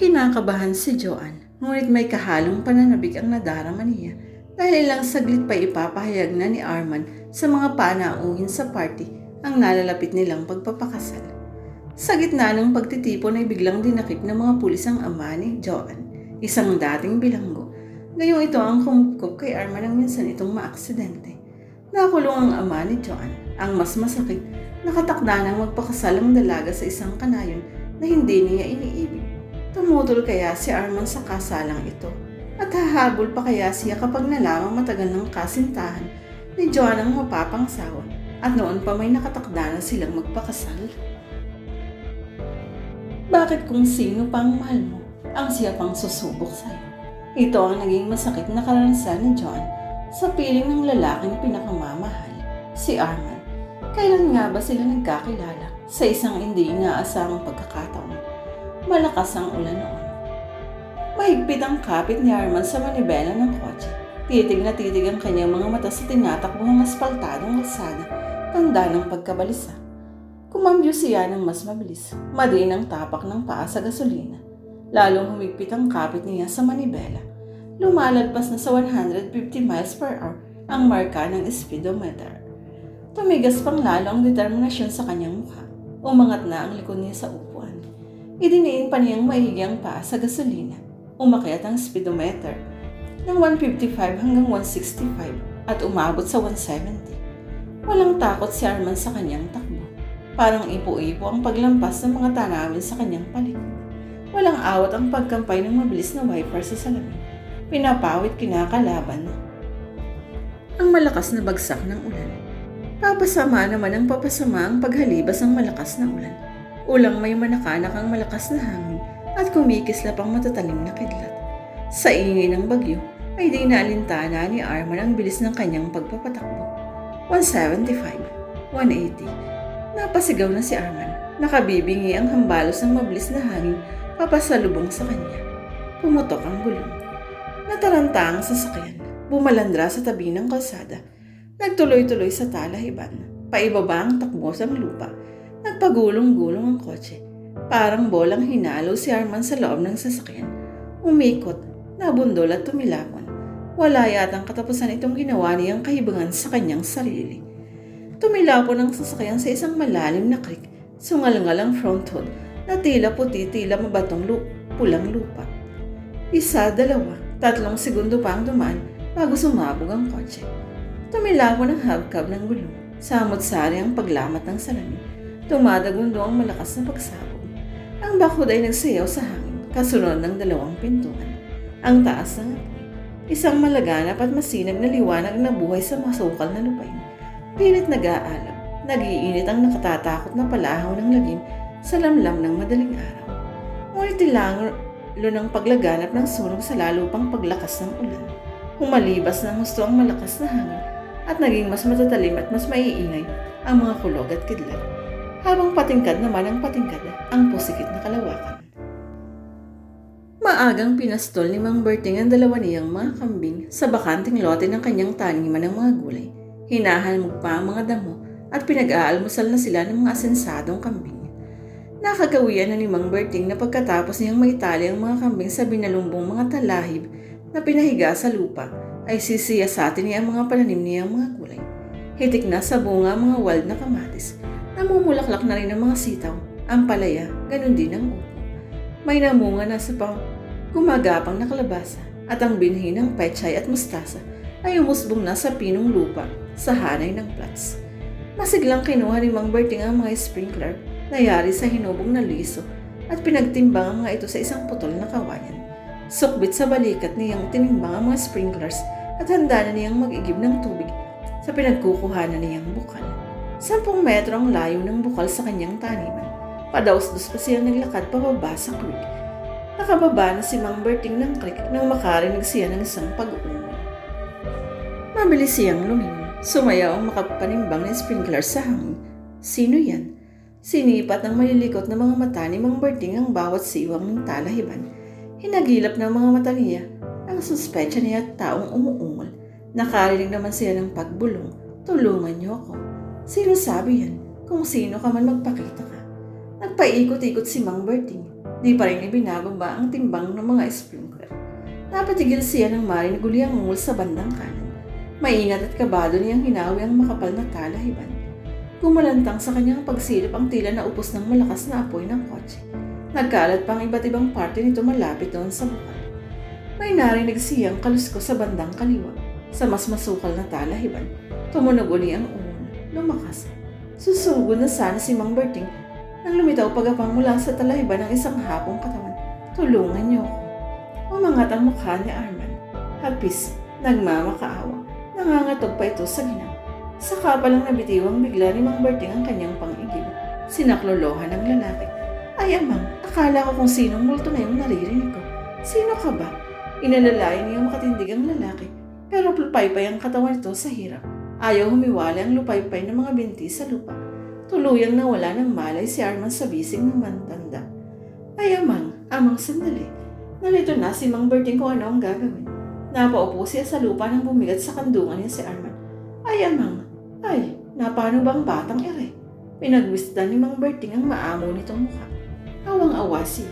Kinakabahan si Joanne, ngunit may kahalong pananabik ang nadarama niya dahil ilang saglit pa ipapahayag na ni Arman sa mga panauhin sa party ang nalalapit nilang pagpapakasal. Sa gitna ng pagtitipon ay biglang dinakip ng mga pulis ang ama ni Joanne, isang dating bilanggo. Ngayong ito ang kumupkop kay Arman nang minsan itong maaksidente. Nakulong ang ama ni Joanne. Ang mas masakit, nakatakda nang magpakasal ang dalaga sa isang kanayon na hindi niya iniibig. Tumutol kaya si Arman sa kasalang ito. At hahabol pa kaya siya kapag nalamang matagal ng kasintahan ni Joanne ang mapapangsawa at noon pa may nakatakda na silang magpakasal. Bakit kung sino pang mahal mo, ang siya pang susubok sa'yo? Ito ang naging masakit na karanasan ni John sa piling ng lalaking pinakamamahal, si Arman. Kailan nga ba sila nagkakilala sa isang hindi inaasahang pagkakataon? Malakas ang ulan noon. Mahigpit ang kapit ni Arman sa manibela ng kotse. Titig na titig ang kanyang mga mata sa tinatakbong aspaltadong kalsada, tanda ng pagkabalisa. Kumambyo siya ng mas mabilis, madiin ang tapak ng paa sa gasolina. Lalong humigpit ang kapit niya sa manibela. Lumalagpas na sa 150 miles per hour ang marka ng speedometer. Tumigas pang lalo ang determinasyon sa kanyang mukha. Umangat na ang likod niya sa upuan. Idiniin pa niyang maigi ang paa sa gasolina. Umakyat ang speedometer ng 155 hanggang 165 at umabot sa 170. Walang takot si Arman sa kanyang takbo. Parang ipo-ipo ang paglampas ng mga tanawin sa kanyang palikod. Walang awat ang pagkampay ng mabilis na wiper sa salamin. Pinapawit kinakalaban. Ang malakas na bagsak ng ulan. Papasama naman ang papasama ang paghalibas ng malakas na ulan. Ulang may manakanak ang malakas na hangin at kumikislap ang matatalim na kidlat. Sa ingay ng bagyo ay di naalintana ni Arman ang bilis ng kanyang pagpapatakbo. 175, 180. Napasigaw na si Arman. Nakabibingi ang hambalos ng mabilis na hangin papasalubong sa kanya. Pumutok ang gulong. Nataranta ang sasakyan. Bumalandra sa tabi ng kalsada. Nagtuloy-tuloy sa talahiban. Paibaba ang takbo sa lupa. Nagpagulong-gulong ang kotse. Parang bolang hinalo si Arman sa loob ng sasakyan. Umikot, nabundol at tumilapon. Wala yatang katapusan itong ginawa niyang kahibangan sa kanyang sarili. Tumilapon ang sasakyan sa isang malalim na creek. Sungal-ngal ang front hood na tila puti, tila mabatong lu- pulang lupa. Isa, dalawa, tatlong segundo pa ang dumaan bago sumabog ang kotse. Tumilapon ang hubcap ng gulong. Samot-sari ang paglamat ng salamin. Tumadagundo ang malakas na pagsabog. Ang bakod ay nagsayaw sa hangin, kasunod ng dalawang pintuan. Ang taas ng. Isang malaganap at masinag na liwanag na buhay sa masukal na lupain. Pilit nag-aalab. Nagiinit ang nakatatakot na palahaw ng lagim sa lamlam ng madaling araw. Ngunit tilanglo ng paglaganap ng sunog sa lalo pang paglakas ng ulan. Humalibas ng gusto ang malakas na hangin at naging mas matatalim at mas maiingay ang mga kulog at kidlat. Habang patingkad naman ang patingkad ang pusikit na kalawakan. Maagang pinastol ni Mang Berting ang dalawa niyang mga kambing sa bakanting lote ng kanyang taniman ng mga gulay. Hinahalmog pa ang mga damo at pinag-aalmusal na sila ng mga asensadong kambing. Nakagawian na ni Mang Berting na pagkatapos niyang maitali ang mga kambing sa binalumbong mga talahib na pinahiga sa lupa, ay sisiyasatin niya ang mga pananim niyang mga gulay. Hitik na sa bunga ang mga wild na kamatis. Namumulaklak na rin ang mga sitaw, ang palaya, ganun din ang upo. May namunga na sa pang gumagapang na kalabasa at ang binhi ng pechay at mustasa ay umusbong na sa pinong lupa sa hanay ng plats. Masiglang kinuha ni Mang Berting ang mga sprinkler na yari sa hinubong na liso at pinagtimbang ang mga ito sa isang putol na kawayan. Sukbit sa balikat niyang tinimbang ang mga sprinklers at handa na niyang mag-igib ng tubig sa pinagkukuhanan niyang bukal. Sampung metro ang layo ng bukal sa kanyang taniman. Padaos-dos pa siya naglakad pababa sa creek. Nakababa na si Mang Berting ng creek nang makarinig siya ng isang pag-uungol. Mabilis siyang lumingon. Sumayaw ang makapanimbang ng sprinkler sa hangin. Sino yan? Sinipat ng malilikot na mga mata ni Mang Berting ang bawat siwang ng talahiban. Hinagilap ng mga mata niya ang suspecha niya at taong umuungol. Nakarinig naman siya ng pagbulong. Tulungan niyo ako. Sino sabi yan? Kung sino ka man magpakita ka. Nagpaikot-ikot si Mang Berting. Di pa rin ibinababa ang timbang ng mga sprinkler. Napatigil siya ng marinig uli ang ungol sa bandang kanan. Maingat at kabado niyang hinawi ang makapal na talahiban. Gumalantang sa kanyang pagsilip ang tila na upos ng malakas na apoy ng kotse. Nagkalat pang iba't ibang parte nito malapit doon sa bukal. May narinig siyang kalusko sa bandang kaliwa. Sa mas masukal na talahiban, tumunog uli ang. Lumakas. Susugod na sana si Mang Berting nang lumitaw pagapang mula sa talahiban ng isang hapong katawan. Tulungan niyo ako. Umangat ang mukha ni Arman. Hapis, nagmamakaawa. Nangangatog pa ito sa ginang. Saka pa lang nabitiwang bigla ni Mang Berting ang kanyang pang-igib. Sinaklolohan ng lalaki. Ay amang, akala ko kung sinong multo na yung naririnig ko. Sino ka ba? Inalalayan niyang makatindig ang lalaki. Pero lupaypay ang katawan nito sa hirap. Ayaw humiwala ang lupaypay ng mga binti sa lupa. Tuluyang nawala ng malay si Arman sa bising ng mantanda. Ay amang, amang sandali. Nalito na si Mang Berting kung ano ang gagawin. Napaupo siya sa lupa nang bumigat sa kandungan niya si Arman. Ay amang, ay, napano bang batang ere? Pinagwisdan ni Mang Berting ang maamo nitong mukha. Awang-awa siya.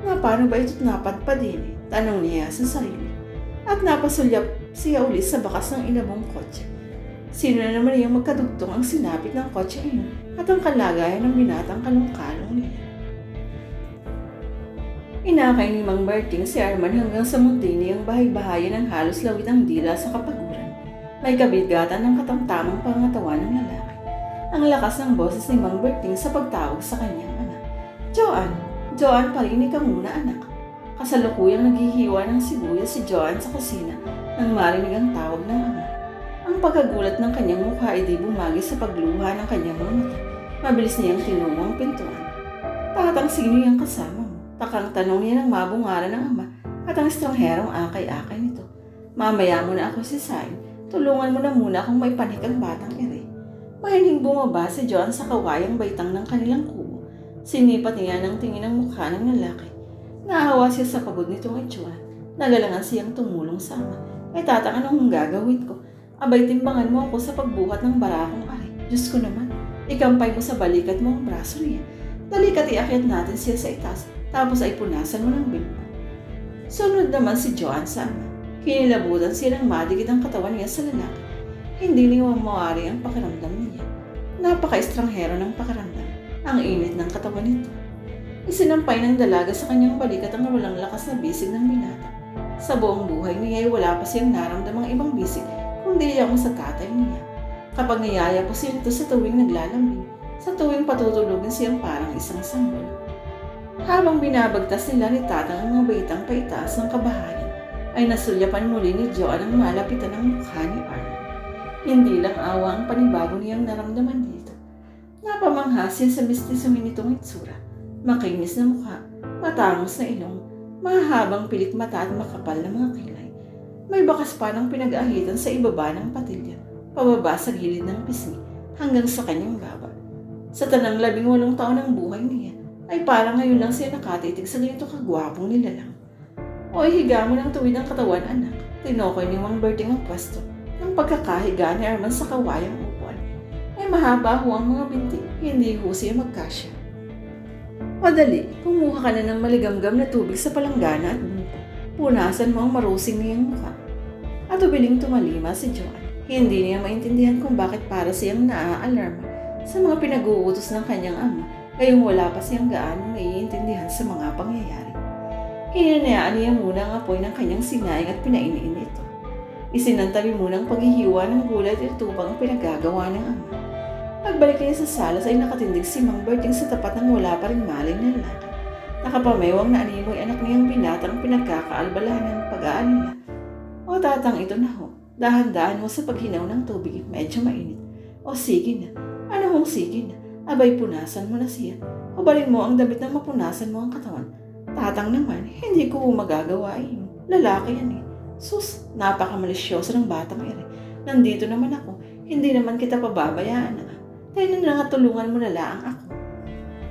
Napano ba ito't napadpad? Tanong niya sa sarili. At napasulyap siya uli sa bakas ng inabong kotse. Sino na naman yung magkadugtong ang sinapit ng kotse iyon at ang kalagayan ng binatang kalong-kalong niya. Inakay ni Mang Berting si Arman hanggang sa muntini ang bahay-bahayan ng halos lawit ang dila sa kapaguran. May kabigatan ng katamtamang pangatawan ng lalaki. Ang lakas ng boses ni Mang Berting sa pagtawag sa kanyang anak. Joan, Joan, parinig ka muna anak. Kasalukuyang naghihiwa ng sibuyas si Joan sa kusina nang marinig ang tawag ng ama. Ang pagkagulat ng kanyang mukha ay di bumagi sa pagluha ng kanyang mga mata. Mabilis niyang tinungo ang pintuan. Tatang sino yung kasama mo? Takang tanong niya ng mabungaran ng ama at ang estrangherong akay-akay nito. Mamaya mo na ako si Sain. Tulungan mo na muna kung may panik ang batang ere. Mahiling bumaba si John sa kawayang baitang ng kanilang kubo. Sinipat niya ng tingin ang mukha ng lalaki. Naawa siya sa pagod nitong itsura. Nagalangan siyang tumulong sa ama. Ay tatang anong gagawin ko? Abay timbangan mo ako sa pagbuhat ng barakong ari. Diyos ko naman, ikampay mo sa balikat mo ang braso niya. Dalikat iakyat natin siya sa itaas, tapos ay punasan mo ng bimbo. Sunod naman si Joan sa ama. Kinilabutan siya ng madigit ang katawan niya sa lalaki. Hindi niya mawari ang pakiramdam niya. Napaka-estranghero ng pakiramdam. Ang init ng katawan nito. Isinampay ng dalaga sa kanyang balikat ang walang lakas na bisig ng binata. Sa buong buhay niya ay wala pa siyang naramdamang ibang bisig kundi yung sa tatay niya. Kapag niyaya po siya nito sa tuwing naglalambing, sa tuwing patutulugin siyang parang isang sanggol. Habang binabagtas nila ni tatang ang mga baitang paitaas ng kabahayan, ay nasulyapan muli ni Joan ang malapitan ng mukha ni Arnold. Hindi lang awa ang panibago niyang naramdaman dito. Napamangha siya sa mistisongin nitong itsura. Makinis na mukha, matangos na ilong, mahabang pilik mata at makapal na mga kilay. May bakas pa ng pinag-ahitan sa ibaba ng patilya, pababa sa gilid ng pisngi, hanggang sa kanyang baba. Sa tanang labing walong taon ng buhay niya, ay parang ngayon lang siya nakatitig sa ganito kagwapong nilalang. Oy, higa mo ng tuwid ang katawan, anak. Tinokoy ni Mang Berting ang pwesto ng pagkakahiga ni Arman sa kawayang upuan. Ay mahaba ho ang mga binti, hindi ho siya magkasya. Madali, kumuha ka na ng maligamgam na tubig sa palanggana at bumpo. Punasan mo ang marusing niyang mukha. At ubiling tumalima si Joan. Hindi niya maintindihan kung bakit para siyang naaalarma sa mga pinag-uutos ng kanyang ama, gayong wala pa siyang gaano naiintindihan sa mga pangyayari. Hinanayaan niya muna ang apoy ng kanyang sinaing at pinainiin ito. Isinantabi muna ang paghihiwa ng gulay at tubang ang pinagagawa ng ama. Pagbalik niya sa salas ay nakatindig si Mang Berting sa tapat ng wala pa rin malay na lalaki. Nakapamewang na animoy anak niyang binatang pinagkakaalbalahan ng pag-aalala. O tatang ito na ho, dahan-dahan mo sa paghinaw ng tubig, medyo mainit. O sige na, ano hong sige na, abay punasan mo na siya. Hubalin mo ang damit na mapunasan mo ang katawan. Tatang naman, hindi ko magagawa yun. Lalaki yan eh. Sus, napakamalisyoso ng batang ere. Nandito naman ako, hindi naman kita pababayaan. Kaya na nga tulungan mo na lang ako.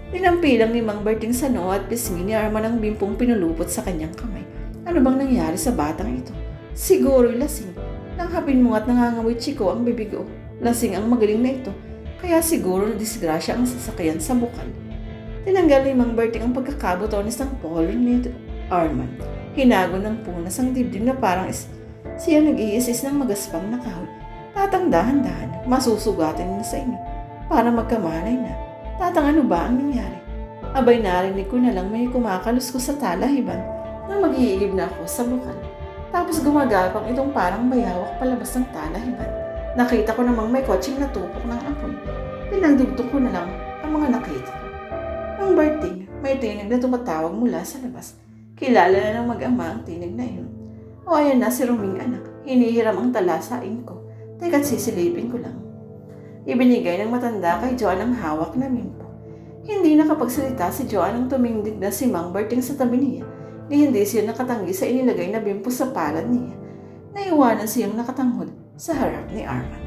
Tinampilang ni Mang Berting sa noo at pisngi ni Arman ang bimpong pinulupot sa kanyang kamay. Ano bang nangyari sa batang ito? Siguro lasing. Nang hapin mo at nangangamoy chiko ang bibigo. Lasing ang magaling na ito. Kaya siguro na disgrasya ang sasakyan sa bukal. Tinanggal ni Mang Berting ang pagkakabutones ng polo ni Arman. Hinago ng punas ang dibdib na parang is siya nag-iisis ng magaspang na kahoy. Tatang dahan-dahan, masusugatin na sa inyo para magkamalay na. Tatang ano ba ang nangyari? Abay narinig ko na lang may kumakalus ko sa talahiban na mag-iigib na ako sa bukal. Tapos gumagapang itong parang bayawak palabas ng talahiban. Nakita ko namang may kotseng natupok ng apoy. Pinandugtong ko na lang ang mga nakita ko. Ang Berting, may tinig na tumatawag mula sa labas. Kilala na ng mag-ama ang tinig na iyon. O ayan na si Ruming anak. Hinihiram ang talasain ko. Teka't sisilipin ko lang. Ibinigay ng matanda kay Joan ang hawak na mimpo. Hindi nakapagsalita si Joan nang tumindig na si Mang Berting sa tabi niya. Ni hindi siya nakatanggi sa inilagay na bimpo sa palad niya. Naiwanan siyang nakatanghod sa harap ni Arman.